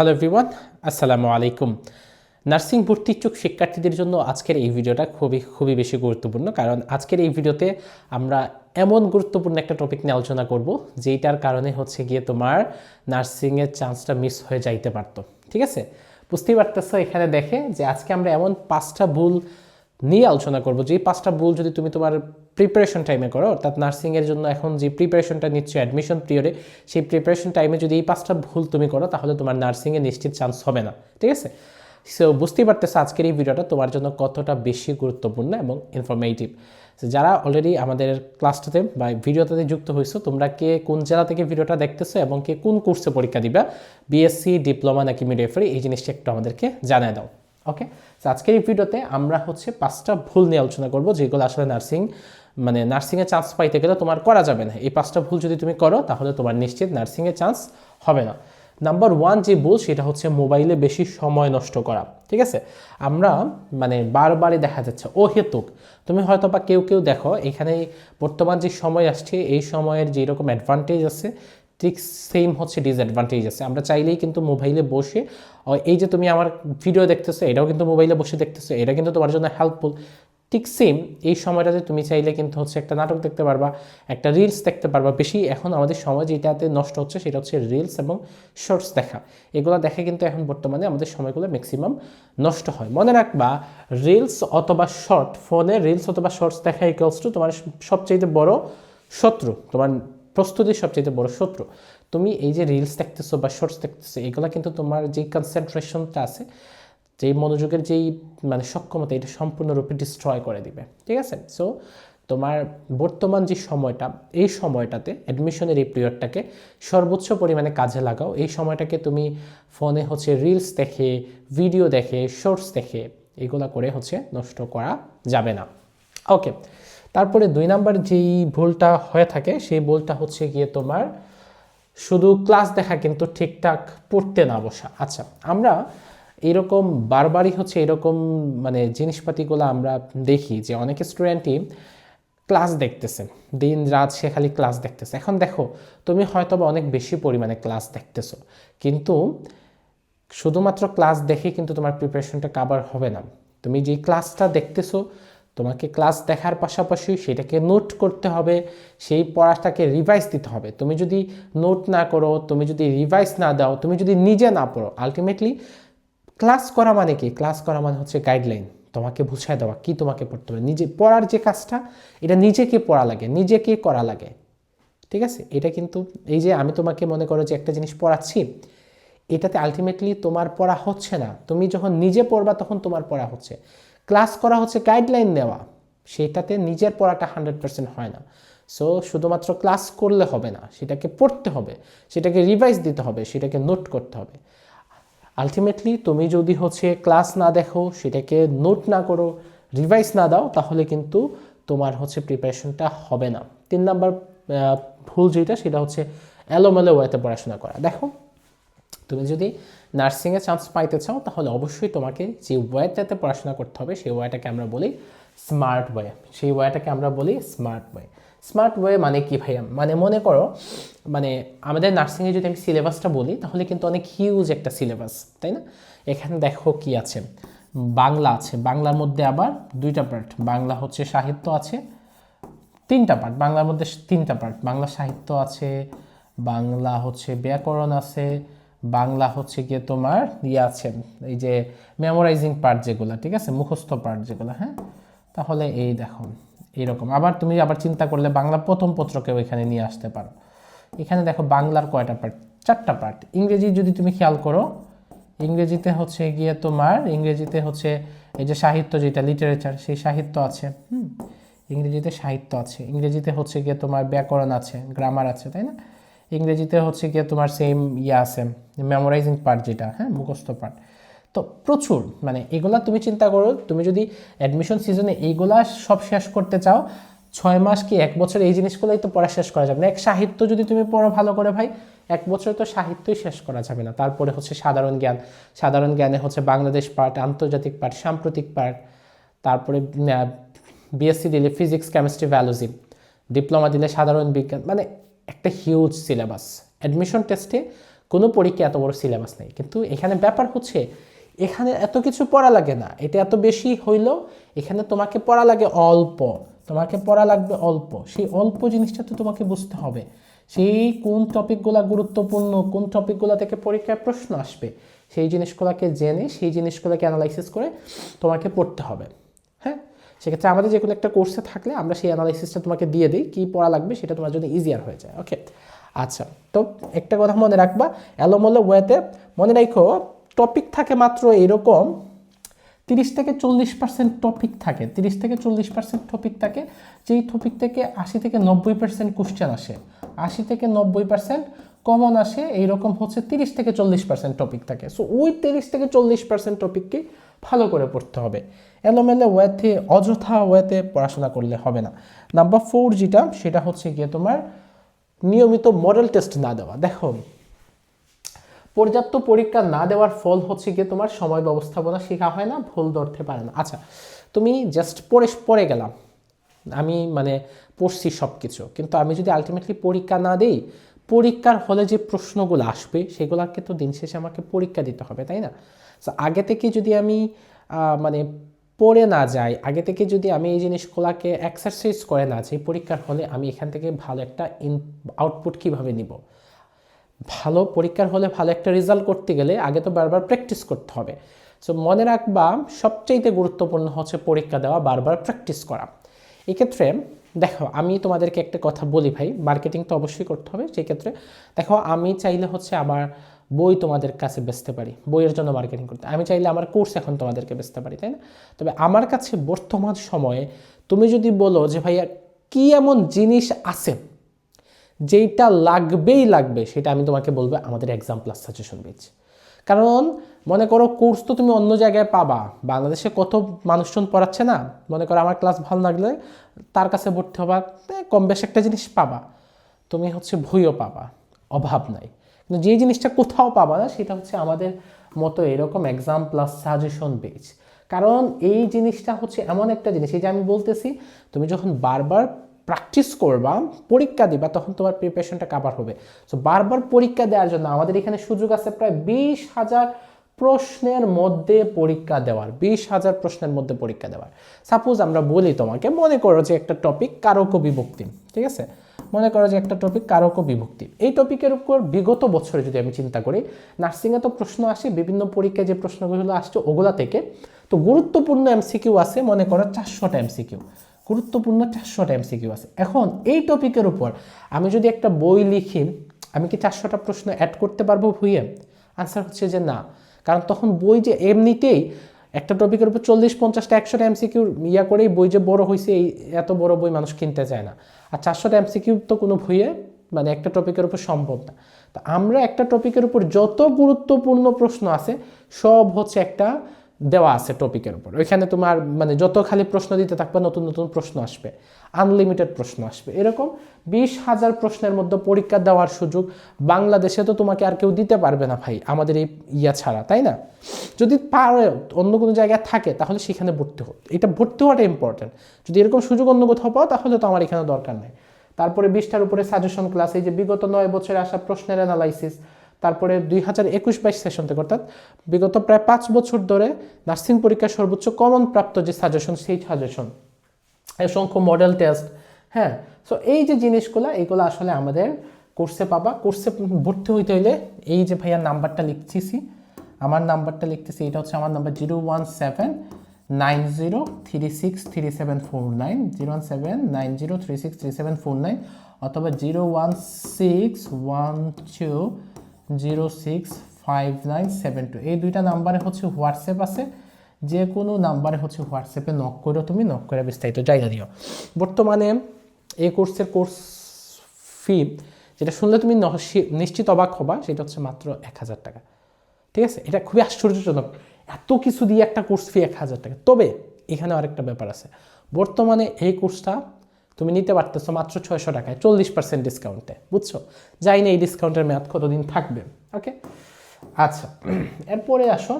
Hello everyone আসসালামু আলাইকুম। Nursing ভর্তি ইচ্ছুক শিক্ষার্থীদের জন্য আজকের এই ভিডিওটা খুবই খুবই বেশি গুরুত্বপূর্ণ কারণ আজকের এই ভিডিওতে আমরা এমন গুরুত্বপূর্ণ একটা টপিক নিয়ে আলোচনা করব, যেইটার কারণে হচ্ছে গিয়ে তোমার নার্সিংয়ের চান্সটা মিস হয়ে যাইতে পারতো। ঠিক আছে? বুঝতেই পারতেছো এখানে দেখে যে আজকে আমরা এমন পাঁচটা ভুল নিয়ে আলোচনা করব। যে এই পাঁচটা ভুল যদি তুমি তোমার প্রিপারেশন টাইমে করো, অর্থাৎ নার্সিংয়ের জন্য এখন যে প্রিপারেশনটা নিচ্ছ অ্যাডমিশন পিরিয়ডে সেই প্রিপারেশন টাইমে যদি এই পাঁচটা ভুল তুমি করো, তাহলে তোমার নার্সিংয়ে নিশ্চিত চান্স হবে না। ঠিক আছে? সো বুঝতেই পারতেছো আজকের এই ভিডিওটা তোমার জন্য কতটা বেশি গুরুত্বপূর্ণ এবং ইনফরমেটিভ যারা অলরেডি আমাদের ক্লাসটাতে বা ভিডিওটাতে যুক্ত হয়েছো, তোমরা কে কোন জেলা থেকে ভিডিওটা দেখতেছো এবং কে কোন কোর্সে পরীক্ষা দিবা বিএসসি ডিপ্লোমা নাকি মিডিয়াফারি এই জিনিসটা একটু আমাদেরকে জানায় দাও। ওকে আজকের এই ভিডিওতে আমরা হচ্ছে পাঁচটা ভুল নিয়ে আলোচনা করব, যেগুলো আসলে নার্সিং মানে নার্সিংয়ে চান্স পাইতে গেলে তোমার করা যাবে না। এই পাঁচটা ভুল যদি তুমি করো, তাহলে তোমার নিশ্চিত নার্সিংয়ে চান্স হবে না। নাম্বার ওয়ান যে ভুল, সেটা হচ্ছে মোবাইলে বেশি সময় নষ্ট করা। ঠিক আছে? আমরা মানে বারবারই দেখা যাচ্ছে ও হেতুক তুমি হয়তো বা কেউ কেউ দেখো, এখানে বর্তমান যে সময় আসছে, এই সময়ের যেরকম অ্যাডভান্টেজ আছে ঠিক সেম হচ্ছে ডিসঅ্যাডভান্টেজ আছে। আমরা চাইলেই কিন্তু মোবাইলে বসে এই যে তুমি আমার ভিডিও দেখতেছো, এটাও কিন্তু মোবাইলে বসে দেখতেছো, এটা কিন্তু তোমার জন্য হেল্পফুল ঠিক সেম এই সময়টাতে তুমি চাইলে কিন্তু হচ্ছে একটা নাটক দেখতে পারবা, একটা রিলস দেখতে পারবা। বেশি এখন আমাদের সময় যেটাতে নষ্ট হচ্ছে, সেটা হচ্ছে রিলস এবং শর্টস দেখা। এগুলো দেখে কিন্তু এখন বর্তমানে আমাদের সময়গুলো ম্যাক্সিমাম নষ্ট হয়। মনে রাখবা রিলস অথবা শর্ট ফোনে রিলস অথবা শর্টস দেখা ইকুয়ালস টু তোমার সবচেয়ে বড় শত্রু, তোমার প্রস্তুতির সবচেয়ে বড় শত্রু। তুমি এই যে রিলস দেখতেছো বা শর্টস দেখতেছো, এগুলো কিন্তু তোমার যে কনসেন্ট্রেশনটা আছে যেই মনোযোগের যেই মানে সক্ষমতা, এটা সম্পূর্ণরূপে ডিস্ট্রয় করে দিবে। ঠিক আছে? সো তোমার বর্তমান যে সময়টা, এই সময়টাতে অ্যাডমিশনের এই পিরিয়ডটাকে সর্বোচ্চ পরিমাণে কাজে লাগাও। এই সময়টাকে তুমি ফোনে হচ্ছে রিলস দেখে ভিডিও দেখে শর্টস দেখে, এগুলা করে হচ্ছে নষ্ট করা যাবে না। ওকে তারপরে দুই নাম্বার যেই ভুলটা হয়ে থাকে, সেই ভুলটা হচ্ছে গিয়ে তোমার শুধু ক্লাস দেখা কিন্তু ঠিকঠাক পড়তে না বসা। আচ্ছা আমরা এরকম বারবারই হচ্ছে এরকম মানে জিনিসপাতিগুলো আমরা দেখি যে অনেক স্টুডেন্টই ক্লাস দেখতেছে, দিন রাত সে খালি ক্লাস দেখতেছে। এখন দেখো, তুমি হয়তো বা অনেক বেশি পরিমাণে ক্লাস দেখতেছো, কিন্তু শুধুমাত্র ক্লাস দেখে কিন্তু তোমার প্রিপারেশনটা কাভার হবে না। তুমি যে ক্লাসটা দেখতেছো তোমাকে ক্লাস দেখার পাশাপাশি সেটাকে নোট করতে হবে, সেই পড়াটাকে রিভাইজ দিতে হবে। তুমি যদি নোট না করো, তুমি যদি রিভাইজ না দাও, তুমি যদি নিজে না পড়ো আলটিমেটলি ক্লাস করা মানে কি? ক্লাস করা মানে হচ্ছে গাইডলাইন তোমাকে বুঝায় দেওয়া কি তোমাকে পড়তে হবে। নিজে পড়ার যে কাজটা, এটা নিজেকে পড়া লাগে, নিজেকে করা লাগে। ঠিক আছে? এটা কিন্তু এই যে আমি তোমাকে মনে করো যে একটা জিনিস পড়াচ্ছি, এটাতে আলটিমেটলি তোমার পড়া হচ্ছে না। তুমি যখন নিজে পড়বা, তখন তোমার পড়া হচ্ছে। ক্লাস করা হচ্ছে গাইডলাইন নেওয়া সেটাতে নিজের পড়াটা হান্ড্রেড পার্সেন্ট হয় না। সো শুধুমাত্র ক্লাস করলে হবে না, সেটাকে পড়তে হবে, সেটাকে রিভাইজ দিতে হবে, সেটাকে নোট করতে হবে। আলটিমেটলি তুমি যদি হচ্ছে ক্লাস না দেখো, সেটাকে নোট না করো রিভাইজ না দাও, তাহলে কিন্তু তোমার হচ্ছে প্রিপারেশনটা হবে না। তিন নাম্বার ভুল যেটা, সেটা হচ্ছে এলোমেলো ওয়েতে পড়াশোনা করা। দেখো তুমি যদি নার্সিংয়ে চান্স পাইতে চাও, তাহলে অবশ্যই তোমাকে যে ওয়েটাতে পড়াশোনা করতে হবে, সেই ওয়েটাকে আমরা বলি স্মার্ট ওয়ে সেই ওয়েটাকে আমরা বলি স্মার্ট ওয়ে স্মার্ট ওয়ে মানে কি ভাইয়া? মানে মনে করো মানে আমাদের নার্সিংয়ে যদি আমি সিলেবাসটা বলি, তাহলে কিন্তু অনেক হিউজ একটা সিলেবাস তাই না? এখানে দেখো কি আছে। বাংলা আছে। বাংলার মধ্যে আবার দুইটা পার্ট বাংলা হচ্ছে সাহিত্য আছে, তিনটা পার্ট বাংলার মধ্যে তিনটা পার্ট বাংলা সাহিত্য আছে, বাংলা হচ্ছে ব্যাকরণ আছে বাংলা হচ্ছে গিয়ে তোমার ইয়ে আছে, এই যে মেমোরাইজিং পার্ট যেগুলো, ঠিক আছে? মুখস্থ পার্ট যেগুলো হ্যাঁ? তাহলে এই দেখো, এইরকম। আবার তুমি আবার চিন্তা করলে বাংলা প্রথম পত্রকেও এখানে নিয়ে আসতে পারো। এখানে দেখো বাংলার কয়টা পার্ট চারটা পার্ট ইংরেজি যদি তুমি খেয়াল করো, ইংরেজিতে হচ্ছে গিয়ে তোমার, ইংরেজিতে হচ্ছে এই যে সাহিত্য যেটা লিটারেচার সেই সাহিত্য আছে, হুম? ইংরেজিতে সাহিত্য আছে, ইংরেজিতে হচ্ছে গিয়ে তোমার ব্যাকরণ আছে গ্রামার আছে, তাই না? ইংরেজিতে হচ্ছে গিয়ে তোমার সেম ইয়ে আছে মেমোরাইজিং পার্ট যেটা হ্যাঁ মুখস্থ পার্ট তো প্রচুর মানে এগুলা তুমি চিন্তা করো, তুমি যদি অ্যাডমিশন সিজনে এইগুলা সব শেষ করতে চাও, ছয় মাস কি এক বছর এই জিনিসগুলোই তো পড়া শেষ করা যাবে না। এক সাহিত্য যদি তুমি পড়ো ভালো করে ভাই, এক বছর তো সাহিত্যই শেষ করা যাবে না। তারপরে হচ্ছে সাধারণ জ্ঞান, সাধারণ জ্ঞানে হচ্ছে বাংলাদেশ পার্ট আন্তর্জাতিক পার্ট সাম্প্রতিক পার্ট তারপরে বিএসসি দিলে ফিজিক্স কেমিস্ট্রি ভ্যালোজি ডিপ্লোমা দিলে সাধারণ বিজ্ঞান মানে একটা হিউজ সিলেবাস অ্যাডমিশন টেস্টে কোনো পরীক্ষা এত বড় সিলেবাস নেই। কিন্তু এখানে ব্যাপার হচ্ছে, এখানে এত কিছু পড়া লাগে না। এটা এত বেশি হইল, এখানে তোমাকে পড়া লাগে অল্প। তোমাকে পড়া লাগবে অল্প। সেই অল্প জিনিসটা তো তোমাকে বুঝতে হবে। সেই কোন টপিকগুলো গুরুত্বপূর্ণ, কোন টপিকগুলো থেকে পরীক্ষায় প্রশ্ন আসবে, সেই জিনিসগুলোকে জেনে, সেই জিনিসগুলোকে অ্যানালাইসিস করে তোমাকে পড়তে হবে। সেক্ষেত্রে আমাদের যে কোনো একটা কোর্সে থাকলে আমরা সেই অ্যানালাইসিসটা তোমাকে দিয়ে দিই, কী পড়া লাগবে সেটা তোমার জন্য ইজিয়ার হয়ে যায় ওকে আচ্ছা তো একটা কথা মনে রাখবা, এলোমলো ওয়েতে মনে রাখো টপিক থাকে মাত্র এরকম, তিরিশ থেকে চল্লিশ পার্সেন্ট টপিক থাকে, তিরিশ থেকে চল্লিশ পার্সেন্ট টপিক থাকে, যেই টপিক থেকে আশি থেকে নব্বই পার্সেন্ট কোশ্চেন আসে, আশি থেকে নব্বই পার্সেন্ট কমন আসে, এইরকম হচ্ছে তিরিশ থেকে চল্লিশ পার্সেন্ট টপিক থাকে। সো ওই তিরিশ থেকে চল্লিশ পার্সেন্ট টপিককে ভালো করে পড়তে হবে। এলোমেলো ওয়েতে, অযথা ওয়েতে পড়াশোনা করলে হবে না। নাম্বার ফোর যেটা, সেটা হচ্ছে গিয়ে তোমার নিয়মিত মডেল টেস্ট না দেওয়া। দেখো, পর্যাপ্ত পরীক্ষা না দেওয়ার ফল হচ্ছে গিয়ে তোমার সময় ব্যবস্থাপনা শেখা হয় না, ভুল ধরতে পারে না। আচ্ছা তুমি জাস্ট পড়ে পড়ে গেলাম। আমি মানে পড়ছি সব কিছু কিন্তু আমি যদি আলটিমেটলি পরীক্ষা না দিই, পরীক্ষার হলে যে প্রশ্নগুলো আসবে, সেগুলোকে তো দিন শেষে আমাকে পরীক্ষা দিতে হবে, তাই না? তো আগে থেকে যদি আমি মানে পড়ে না যাই, আগে থেকে যদি আমি এই জিনিসগুলোকে এক্সারসাইজ করে না যাই, পরীক্ষার হলে আমি এখান থেকে ভালো একটা ইন আউটপুট কীভাবে নিব? ভালো পরীক্ষার হলে ভালো একটা রেজাল্ট করতে গেলে আগে তো বারবার প্র্যাকটিস করতে হবে। সো মনে রাখবা সবচাইতে গুরুত্বপূর্ণ হচ্ছে পরীক্ষা দেওয়া, বারবার প্র্যাকটিস করা। এক্ষেত্রে দেখো, আমি তোমাদেরকে একটা কথা বলি ভাই মার্কেটিং তো অবশ্যই করতে হবে সেই ক্ষেত্রে দেখো, আমি চাইলে হচ্ছে আমার বই তোমাদের কাছে বেচতে পারি, বইয়ের জন্য মার্কেটিং করতে। আমি চাইলে আমার কোর্স এখন তোমাদেরকে বেচতে পারি, তাই না? তবে আমার কাছে বর্তমান সময়ে তুমি যদি বলো যে, ভাইয়া, কী এমন জিনিস আছে যেইটা লাগবেই লাগবে? সেটা আমি তোমাকে বলব আমাদের এক্সাম প্লাস সাজেশন পেজ কারণ মনে করো কোর্স তো তুমি অন্য জায়গায় পাবা, বাংলাদেশে কত মানুষজন পড়াচ্ছে না? মনে করো আমার ক্লাস ভালো লাগলে তার কাছে ভর্তি হবা কম বেশ একটা জিনিস পাবা। তুমি হচ্ছে ভইও পাবা, অভাব নাই। যে জিনিসটা কোথাও পাবা না, সেটা হচ্ছে আমাদের মতো এরকম এক্সাম প্লাস সাজেশন পেজ কারণ এই জিনিসটা হচ্ছে এমন একটা জিনিস, এই যে আমি বলতেছি, তুমি যখন বারবার প্র্যাকটিস করবা, পরীক্ষা দিবা, তখন তোমার প্রিপারেশনটা কাভার হবে। সো বারবার পরীক্ষা দেওয়ার জন্য আমাদের এখানে সুযোগ আছে প্রায় বিশ হাজার প্রশ্নের মধ্যে পরীক্ষা দেওয়ার, বিশ হাজার প্রশ্নের মধ্যে পরীক্ষা দেওয়ার। সাপোজ আমরা বলি তোমাকে, মনে করো যে একটা টপিক কারক বিভক্তি, ঠিক আছে? মনে করো যে একটা টপিক কারক বিভক্তি। এই টপিকের উপর বিগত বছরে যদি আমি চিন্তা করি নার্সিংয়ে তো প্রশ্ন আসে, বিভিন্ন পরীক্ষায় যে প্রশ্নগুলো আসছে ওগুলা থেকে। তো গুরুত্বপূর্ণ এমসিকিউ আছে, মনে করো চারশোটা এমসিকিউ গুরুত্বপূর্ণ চারশোটা এমসিকিউ আছে। এখন এই টপিকের উপর আমি যদি একটা বই লিখি, আমি কি চারশোটা প্রশ্ন অ্যাড করতে পারব ভুইয়ে? আনসার হচ্ছে যে না। কারণ তখন বই যে এমনিতেই একটা টপিকের উপর চল্লিশ, পঞ্চাশটা, একশোটা এমসিকিউ ইয়া করেই বই যে বড় হয়েছে এই এত বড় বই মানুষ কিনতে চায় না। আর চারশোটা এমসিকিউ তো কোনো ভুইয়ে মানে একটা টপিকের উপর সম্ভব না। তো আমরা একটা টপিকের উপর যত গুরুত্বপূর্ণ প্রশ্ন আছে, সব হচ্ছে একটা দেওয়া আছে টপিকের উপর। ওইখানে তোমার মানে যত খালি প্রশ্ন দিতে থাকবে, নতুন নতুন প্রশ্ন আসবে। আনলিমিটেড প্রশ্ন আসবে। এরকম বিশ হাজার প্রশ্নের মধ্যে পরীক্ষা দেওয়ার সুযোগ বাংলাদেশে তো তোমাকে আর কেউ দিতে পারবে না ভাই, আমাদের এই ইয়া ছাড়া, তাই না? যদি পারে, অন্য কোনো জায়গায় থাকে, তাহলে সেখানে ভর্তি হোক এটা ভর্তি হওয়াটা ইম্পর্টেন্ট যদি এরকম সুযোগ অন্য কোথাও পাও, তাহলে তো আমার এখানে দরকার নেই। তারপরে বিশটার উপরে সাজেশন ক্লাস এই যে বিগত নয় বছরে আসা প্রশ্নের অ্যানালাইসিস তারপরে দুই হাজার একুশ বাইশ সেশন থেকে, অর্থাৎ বিগত প্রায় পাঁচ বছর ধরে নার্সিং পরীক্ষার সর্বোচ্চ কমন প্রাপ্ত যে সাজেশন সেই সাজেশন অসংখ্য মডেল টেস্ট হ্যাঁ? সো এই যে জিনিসগুলো, এগুলো আসলে আমাদের কোর্সে পাবা। কোর্সে ভর্তি হইতে হইলে এই যে ভাইয়া নাম্বারটা লিখতেছি, আমার নাম্বারটা লিখতেছি, এটা হচ্ছে আমার number zero one seven nine zero three six three seven four nine, zero one seven nine zero three six three seven four nine, অথবা zero one six one two zero six five nine seven two এই দুইটা নাম্বারে হচ্ছে WhatsApp আছে। যে কোনো নাম্বারে হচ্ছে হোয়াটসঅ্যাপে নক করে, তুমি নক করে বিস্তারিত জায়গা দিও। বর্তমানে এই কোর্সের কোর্স ফি যেটা শুনলে তুমি নিশ্চিত অবাক হবা, সেটা হচ্ছে মাত্র এক হাজার টাকা। ঠিক আছে? এটা খুবই আশ্চর্যজনক। এত কিছু দিয়ে একটা কোর্স ফি এক হাজার টাকা। তবে এখানে আরেকটা ব্যাপার আছে। বর্তমানে এই কোর্সটা তুমি নিতে পারতেছো মাত্র ছয়শো টাকায়, চল্লিশ পার্সেন্ট ডিসকাউন্টে বুঝছ? যাই না এই ডিসকাউন্টের মেয়াদ কতদিন থাকবে? ওকে আচ্ছা এরপরে আসো।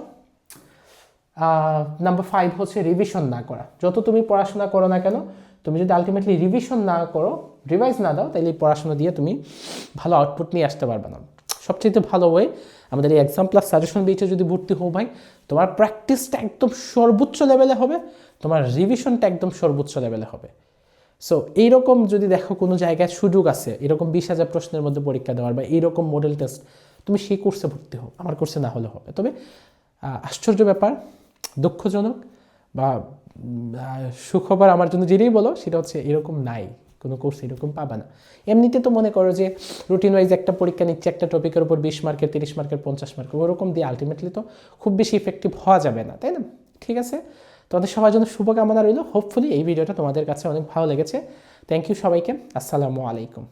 নাম্বার ফাইভ হচ্ছে রিভিশন না করা। যত তুমি পড়াশোনা করো না কেন, তুমি যদি আলটিমেটলি রিভিশন না করো রিভাইজ না দাও তাহলে পড়াশোনা দিয়ে তুমি ভালো আউটপুট নিয়ে আসতে পারবে না। সবচেয়ে ভালো ওয়ে আমাদের এই এক্সাম প্লাস সাজেশন বেচে যদি ভর্তি হও ভাই, তোমার প্র্যাকটিসটা একদম সর্বোচ্চ লেভেলে হবে, তোমার রিভিশনটা একদম সর্বোচ্চ লেভেলে হবে। সো এইরকম যদি দেখো কোনো জায়গায় সুযোগ আছে, এরকম বিশ হাজার প্রশ্নের মধ্যে পরীক্ষা দেওয়ার বা এইরকম মডেল টেস্ট তুমি সেই কোর্সে ভর্তি হও, আমার কোর্সে না হলে হবে। তবে আশ্চর্য ব্যাপার, দুঃখজনক বা সুখবর আমার জন্য যেটাই বলো, সেটা হচ্ছে এরকম নাই, কোনো কোর্স এরকম পাবা না। এমনিতে তো মনে করো যে রুটিন ওয়াইজ একটা পরীক্ষা নিচ্ছে একটা টপিকের উপর বিশ মার্কের তিরিশ মার্কের পঞ্চাশ মার্কের ওরকম দিয়ে আলটিমেটলি তো খুব বেশি ইফেক্টিভ হওয়া যাবে না, তাই না? ঠিক আছে? তোমাদের সবার জন্য শুভকামনা রইল। হোপফুলি এই ভিডিওটা তোমাদের কাছে অনেক ভালো লেগেছে। থ্যাংক ইউ সবাইকে। আসসালামু আলাইকুম।